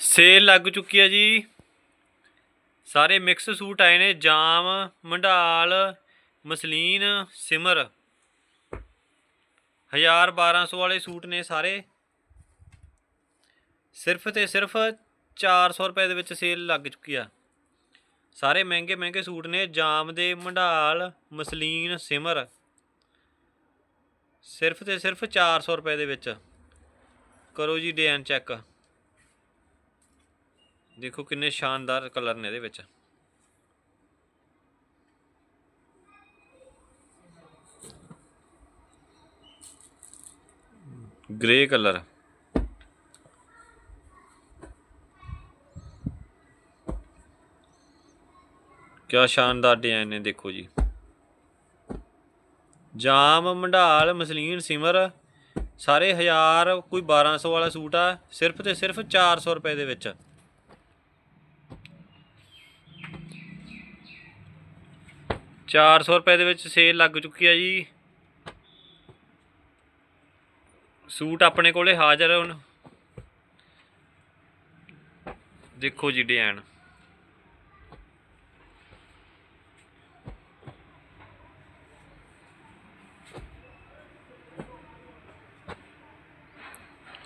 Sale ਲੱਗ ਚੁੱਕੀ ਹੈ ਜੀ। ਸਾਰੇ ਮਿਕਸ ਸੂਟ ਆਏ ਨੇ, ਜਾਮ, ਮੰਡਾਲ, ਮਸਲੀਨ, ਸਿਮਰ। 1000 1200 ਵਾਲੇ ਸੂਟ ਨੇ ਸਾਰੇ। ਸਿਰਫ ਤੇ ਸਿਰਫ 400 ਰੁਪਏ ਦੇ ਵਿੱਚ ਸੇਲ ਲੱਗ ਚੁੱਕੀ ਆ। ਸਾਰੇ ਮਹਿੰਗੇ ਮਹਿੰਗੇ ਸੂਟ ਨੇ, ਜਾਮ ਦੇ, ਮੰਡਾਲ, ਮਸਲੀਨ, ਸਿਮਰ। ਸਿਰਫ ਤੇ ਸਿਰਫ 400 ਰੁਪਏ ਦੇ ਵਿੱਚ। ਕਰੋ ਜੀ, ਡਿਜ਼ਾਈਨ ਚੈੱਕ। ਦੇਖੋ ਕਿੰਨੇ ਸ਼ਾਨਦਾਰ ਕਲਰ ਨੇ ਇਹਦੇ ਵਿੱਚ। Grey colour. ਕਿਆ ਸ਼ਾਨਦਾਰ ਡਿਜ਼ਾਈਨ ਨੇ ਦੇਖੋ ਜੀ। ਜਾਮ, ਮੰਡਾਲ, ਮਸਲੀਨ, ਸਿਮਰ, ਸਾਰੇ 1000 ਕੋਈ 1200 ਵਾਲਾ ਸੂਟ ਆ, ਸਿਰਫ ਤੇ ਸਿਰਫ 400 ਰੁਪਏ ਦੇ ਵਿੱਚ। ਚਾਰ ਸੌ ਰੁਪਏ ਦੇ ਵਿੱਚ ਸੇਲ ਲੱਗ ਚੁੱਕੀ ਹੈ ਜੀ। ਸੂਟ ਆਪਣੇ ਕੋਲੇ ਹਾਜ਼ਰ ਹੁਣ। ਦੇਖੋ ਜੀ ਡਿਜ਼ਾਈਨ।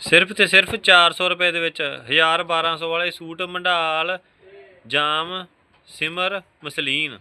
ਸਿਰਫ ਤੇ ਸਿਰਫ 400 ਰੁਪਏ ਦੇ ਵਿੱਚ 1000 1200 ਵਾਲੇ ਸੂਟ, ਮੰਡਾਲ, ਜਾਮ, ਸਿਮਰ, ਮਸਲੀਨ।